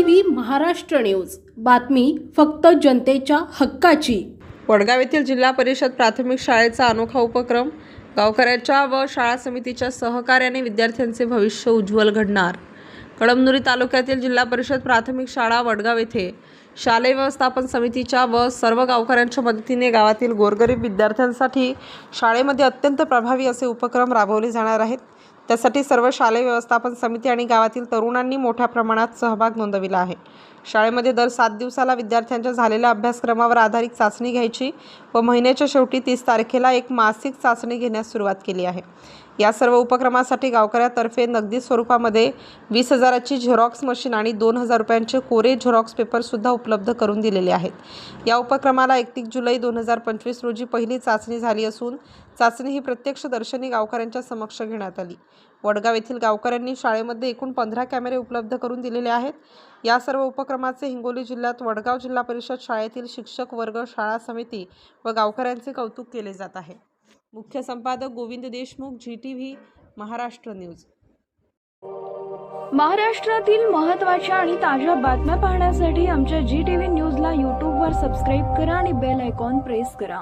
V Maharashtra news. बातमी फक्त जनतेच्या हक्काची. वडगाव येथील जिल्हा परिषद प्राथमिक शाळेचा अनोखा उपक्रम गावकऱ्यांच्या व शाळा समितीच्या सहकार्याने विद्यार्थ्यांचे भविष्य उज्ज्वल घडणार. कळमनुरी तालुक्यातील जिल्हा परिषद प्राथमिक शाळा वडगाव येथे शालेय व्यवस्थापन समितीच्या व सर्व गावकऱ्यांच्या मदतीने गावातील गोरगरीब विद्यार्थ्यांसाठी शाळेमध्ये अत्यंत प्रभावी असे उपक्रम राबवले जाणार आहेत. त्यासाठी सर्व शालेय व्यवस्थापन समिती आणि गावातील तरुणांनी मोठ्या प्रमाणात सहभाग नोंदविला आहे. शाळेमध्ये दर सात दिवसाला विद्यार्थ्यांच्या झालेल्या अभ्यासक्रमावर आधारित चाचणी घ्यायची व महिन्याच्या शेवटी तीस तारखेला एक मासिक चाचणी घेण्यास सुरुवात केली आहे. या सर्व उपक्रमासाठी गावकऱ्यातर्फे नगदी स्वरूपामध्ये वीस हजाराची झेरॉक्स मशीन आणि दोन हजार रुपयांचे कोरे झेरॉक्स पेपरसुद्धा उपलब्ध करून दिलेले आहेत. या उपक्रमाला एकतीस जुलै दोन हजार पंचवीस रोजी पहिली चाचणी झाली असून चाचणी ही प्रत्यक्ष दर्शनी गावकऱ्यांच्या समक्ष घेण्यात आली. वडगाव येथील गावकऱ्यांनी शाळेमध्ये एकूण पंधरा कॅमेरे उपलब्ध करून दिलेले आहेत. या सर्व उपक्रमाचे हिंगोली जिल्ह्यात वडगाव जिल्हा परिषद शाळेतील शिक्षक वर्ग शाळा समिती व गावकऱ्यांचे कौतुक केले जात आहे. मुख्य संपादक Govind Deshmukh ji T V Maharashtra news. महाराष्ट्रातील महत्त्वाच्या आणि ताज्या बातम्या पाहण्यासाठी आमच्या जी टी व्ही न्यूजला यूट्यूबवर सबस्क्राईब करा आणि बेल आयकॉन प्रेस करा.